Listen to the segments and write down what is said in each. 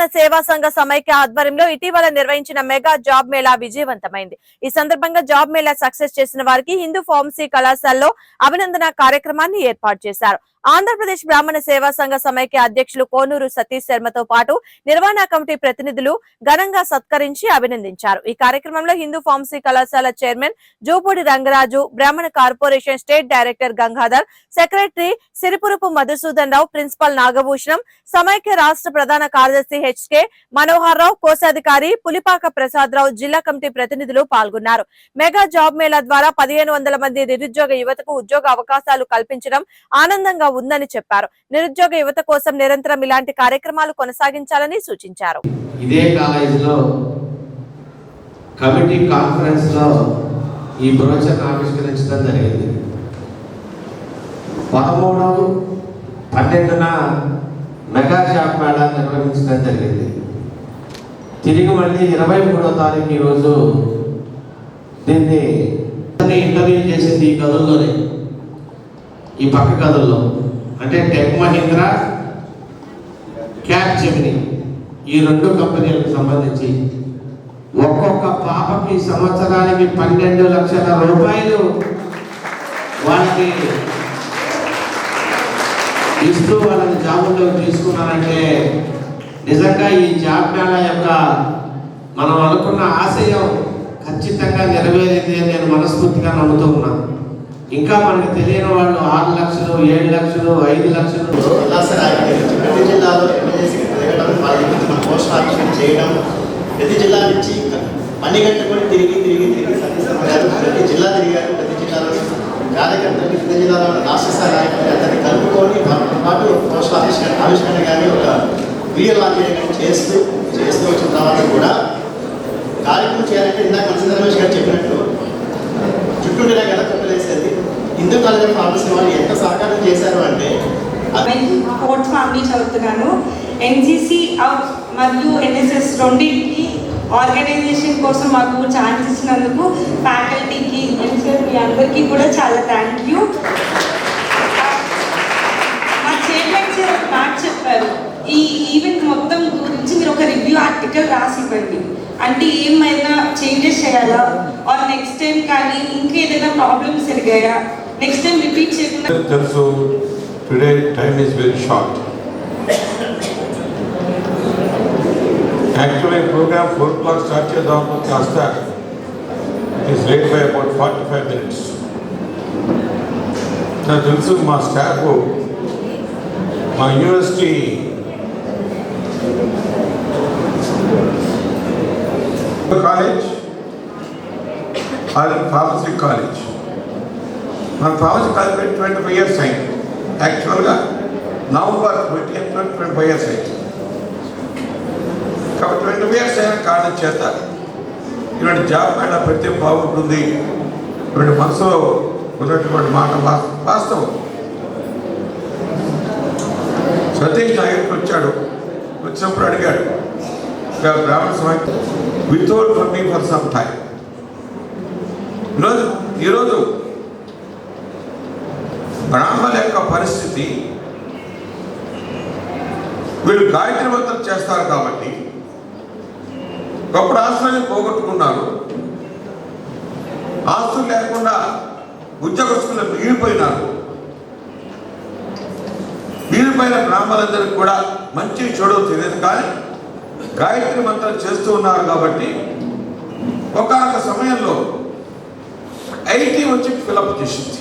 బ్రాహ్మణ సేవా సంఘ సమైక్య ఆధ్వర్యంలో ఇటీవల నిర్వహించిన మెగా జాబ్ మేళా విజయవంతమైంది. ఈ సందర్భంగా జాబ్ మేళా సక్సెస్ చేసిన వారికి హిందూ ఫార్మసీ కళాశాలలో అభినందన కార్యక్రమాన్ని ఏర్పాటు చేశారు. ఆంధ్రప్రదేశ్ బ్రాహ్మణ సేవా సంఘ సమైక్య అధ్యక్షులు కోనూరు సతీష్ శర్మతో పాటు నిర్వహణ కమిటీ ప్రతినిధులు ఘనంగా సత్కరించి అభినందించారు. ఈ కార్యక్రమంలో హిందూ ఫార్మసీ కళాశాల chairman Jupudi Rangaraju Brahmana corporation state director Gangadhar secretary Siripurapu Madhusudan Rao principal Nagabhushanam సమైక్య రాష్ట్ర ప్రధాన కార్యదర్శి హెచ్కే మనోహర్ రావు కోశాధికారి పులిపాక ప్రసాద్ రావు జిల్లా కమిటీ ప్రతినిధులు పాల్గొన్నారు. మెగా జాబ్ మేళా ద్వారా పదిహేను వందల మంది నిరుద్యోగ యువతకు ఉద్యోగ అవకాశాలు కల్పించడం ఆనందంగా ఉందని చెప్పారు. నిరుద్యోగ యువత కోసం నిరంతరం ఇలాంటి కార్యక్రమాలు కొనసాగించాలని సూచించారు. ఇదే కాలేజీలో కమిటీ కాన్ఫరెన్స్లో ఈ బ్రోచర్ను ఆవిష్కరించడం జరిగింది. పదమూడు పన్నెండున మెగా షాప్ మేళా నిర్వహించడం జరిగింది. తిరిగి మళ్ళీ ఇరవై మూడో తారీఖు ఈరోజు దీన్ని ఇంటర్వ్యూ చేసింది ఈ గదుల్లోనే ఈ పక్క గదుల్లో అంటే టెక్ మహీంద్రా క్యాప్ జెమిని ఈ రెండు కంపెనీలకు సంబంధించి ఒక్కొక్క పాపకి సంవత్సరానికి పన్నెండు లక్షల రూపాయలు వాళ్ళకి ఇస్తూ వాళ్ళని జాబుల్లో తీసుకున్నారంటే నిజంగా ఈ జాబ్ మేళా యొక్క మనం అనుకున్న ఆశయం ఖచ్చితంగా నెరవేరింది అని నేను మనస్ఫూర్తిగా నమ్ముతూ ఉన్నాను. ఇంకా మనకి తెలియని వాళ్ళు ఆరు లక్షలు ఏడు లక్షలు ఐదు లక్షలు. ఉల్లాసరాయి ప్రతి జిల్లాలో ఎమ్మెల్యేసి తిరగడం వాళ్ళ మన పోస్ట్ ఆఫీస్ చేయడం ప్రతి జిల్లా నుంచి మణిగట్ట కూడా తిరిగి తిరిగి తిరిగి సతీశ్వర ప్రతి జిల్లా తిరిగారు ప్రతి జిల్లాలో కార్యకర్తలు ప్రతి జిల్లాలో రాష్ట్ర స్థాయి నాయకులు అందరినీ కలుపుకొని వాళ్ళతో పాటు పోస్ట్ ఆఫీస్ ఆవిష్కరణ కానీ ఒక వీడియో లాంటి చేస్తూ చేస్తూ వచ్చిన తర్వాత కూడా కార్యక్రమం చేయాలంటే ఇందాక మనసు రమేష్ గారు చెప్పినట్టు చుట్టూ కదా కొట్టలేసేది హిందూ కాలేజ్ ఆఫ్ ఫార్మసీ వాళ్ళు ఎంత సహకారం చేశారు అంటే కోర్ట్ ఫ్యామిలీ చదువుతున్నాను ఎన్సిసి మరియు ఎన్ఎస్ఎస్ రెండింటికి ఆర్గనైజేషన్ కోసం మాకు ఛాన్స్ ఇచ్చినందుకు ఫ్యాకల్టీకి ఎన్సీఎఫ్ మీ అందరికీ కూడా చాలా థ్యాంక్ యూ మా చైర్మన్ సార్ ఒక మాట చెప్పారు ఈ ఈవెంట్ మొత్తం గురించి మీరు ఒక రివ్యూ ఆర్టికల్ రాసి ఇవ్వండి అంటే ఏమైనా చేంజెస్ చేయాలా? ఆర్ నెక్స్ట్ టైం కానీ ఇంకేదైనా ప్రాబ్లమ్స్ పెరిగాయా నెక్స్ట్ టైం రిపీట్ చేయకుండా తెలుసు today time is very short actually programme four clock start చేద్దాం కాస్త it is late by about forty five minutes నాకు తెలుసు మా స్టాఫ్ మా యూనివర్సిటీ కాలేజ్ అది ఫార్మసీ కాలేజ్ మన pharmacy college twenty five years అయింది యాక్చువల్గా November twenty twenty twenty five years అయింది కాబట్టి ట్వంటీ ఫైవ్ ఇయర్స్ అయిన కారణం చేత ఇటువంటి జాబ్ మీద పెడితే బాగుంటుంది ఇటువంటి మనసులో ఉన్నటువంటి మాట వాస్తవం. సతీష్ నాయకుడు వచ్చాడు. వచ్చినప్పుడు అడిగాడు బ్రాహ్మణ సమాజం without for me for some time ఈరోజు ఈరోజు బ్రాహ్మణ యొక్క పరిస్థితి వీళ్ళు గాయత్రి మంత్రం చేస్తారు కాబట్టి గొప్ప ఆస్తులని పోగొట్టుకున్నారు. ఆస్తులు లేకుండా ఉద్యోగస్తులు మిగిలిపోయినారు. మిగిలిపోయిన బ్రాహ్మణులందరికీ కూడా మంచి చెడు తెలియదు కానీ గాయత్రి మంత్రం చేస్తూ ఉన్నారు కాబట్టి ఒకనొక సమయంలో ఐటీ వచ్చి ఫిలప్ చేసింది.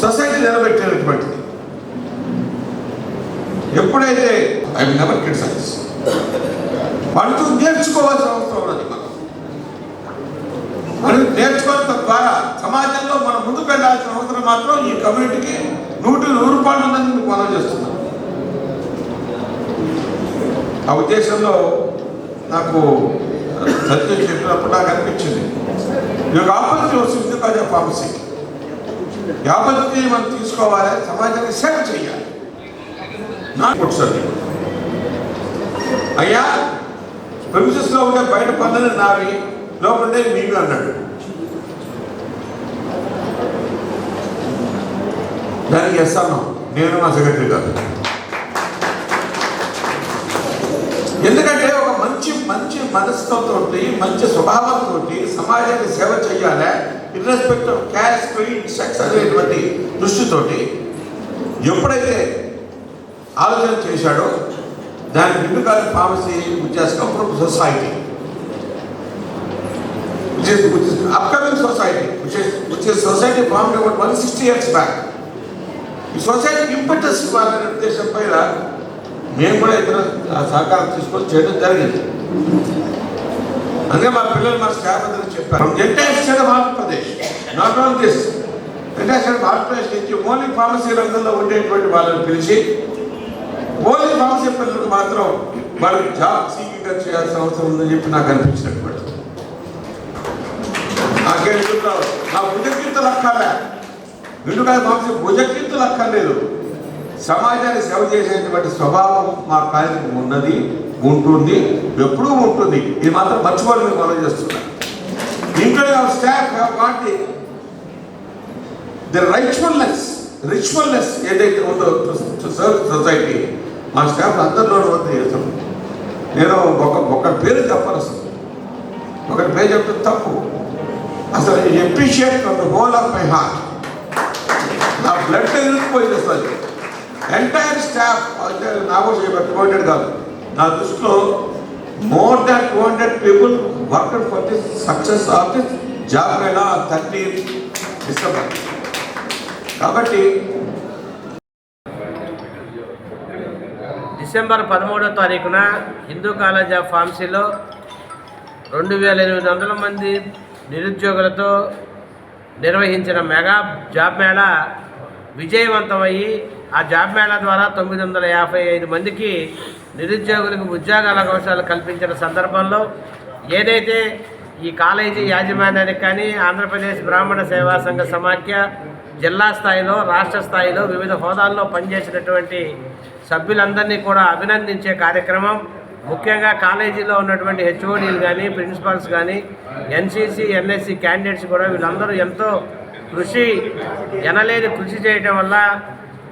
సొసైటీ నిలబెట్టినటువంటిది ఎప్పుడైతే ఐ నెవర్ క్రిటిసైజ్. పడుతూ నేర్చుకోవాల్సిన అవసరం ఉన్నది మనం నేర్చుకోవడం ద్వారా సమాజంలో మనం ముందుకు వెళ్ళాల్సిన అవసరం మాత్రం ఈ కమ్యూనిటీకి నూటి నూరు రూపాయలు ఉందని మీకు మనం చేస్తున్నాం. ఆ ఉద్దేశంలో నాకు సత్యం చెప్పినప్పుడు నాకు అనిపించింది. ఈ యొక్క ఆపత్తి వస్తుంది కాదు ఫార్మసీకి ఈ మనం తీసుకోవాలి సమాజానికి సేవ చేయాలి. నాకు సార్ అయ్యా ప్రిమిసెస్లో ఉండే బయట పనులు నావి లోపలే మీవి అన్నాడు. దానికి ఎస్ అన్నాం నేను మా సెక్రటరీ గారు మనస్తత్వంతో మంచి స్వభావంతో సమాజానికి సేవ చేయాలి irrespective of caste creed sex అనేటువంటి దృష్టితోటి ఎప్పుడైతే ఆలోచన చేశాడో దాని హిందూకాల pharmacy which has society. Upcoming society. which is, society is upcoming one sixty is, which is society formed about 160 years back. ఈ సొసైటీ ఇంపటస్ ఇవ్వాలనే ఉద్దేశం పైన మేము కూడా ఇద్దరు సహకారం తీసుకొని చేయడం జరిగింది. అందుకే మా పిల్లలు మా స్టాఫ్ అందరూ చెప్పారు entire Andhra Pradesh not own this entire state Andhra Pradesh నుంచి ఓన్లీ ఫార్మసీ రంగంలో ఉండేటువంటి వాళ్ళని పిలిచి ఓన్లీ ఫార్మసీ పిల్లలకు మాత్రం వాళ్ళకి జాబ్ సీకింగ్గా చేయాల్సిన అవసరం ఉందని చెప్పి నాకు అనిపించినటువంటి నాకేం చెప్తావు నా భుజకీర్తులు అక్కర్లే. ఎందుకంటే మాకు భుజకీర్తులు అక్కర్లేదు. సమాజాన్ని సేవ చేసేటువంటి స్వభావం మా కాలేజీకి ఉన్నది ఉంటుంది ఎప్పుడూ ఉంటుంది. ఇది మాత్రం మర్చిపోయి మేము మనం ఇంకా staff what the ritualness ritualness ఏదైతే ఉందో సర్వ్ సొసైటీ మా స్టాఫ్ అందరిలోనూ వద్ద చేస్తాం. నేను ఒక ఒక పేరు చెప్పను అసలు. ఒకరి పేరు చెప్తే తప్పు. అసలు appreciate from the whole of my heart. నా బ్లడ్ ఎగిరిపోయింది అసలు. ఎంటైర్ స్టాఫ్ అంటే నా పెట్టుకోండి కాదు. నా దృష్టిలో more than two hundred people work for this success of this job mela thirty December కాబట్టి డిసెంబర్ పదమూడో తారీఖున హిందూ కాలేజ్ ఆఫ్ ఫార్మసీలో రెండు వేల ఎనిమిది వందల మంది నిరుద్యోగులతో నిర్వహించిన మెగా జాబ్ మేళా విజయవంతమయ్యి ఆ జాబ్ మేళా ద్వారా తొమ్మిది వందల యాభై ఐదు మందికి నిరుద్యోగులకు ఉద్యోగాల అవకాశాలు కల్పించిన సందర్భంలో ఏదైతే ఈ కాలేజీ యాజమాన్యానికి కానీ ఆంధ్రప్రదేశ్ బ్రాహ్మణ సేవా సంఘ సమాఖ్య జిల్లా స్థాయిలో రాష్ట్ర స్థాయిలో వివిధ హోదాల్లో పనిచేసినటువంటి సభ్యులందరినీ కూడా అభినందించే కార్యక్రమం. ముఖ్యంగా కాలేజీలో ఉన్నటువంటి హెచ్ఓడీలు కానీ ప్రిన్సిపాల్స్ కానీ ఎన్సీసీ ఎన్ఎస్సి క్యాండిడేట్స్ కూడా వీళ్ళందరూ ఎంతో కృషి ఎనలేని కృషి చేయటం వల్ల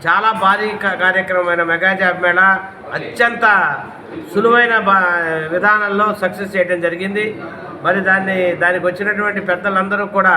చాలా భారీ కార్యక్రమమైన మెగా జాబ్ మేళా అత్యంత సులువైన బా విధానంలో సక్సెస్ చేయడం జరిగింది. మరి దాన్ని దానికి వచ్చినటువంటి పెద్దలందరూ కూడా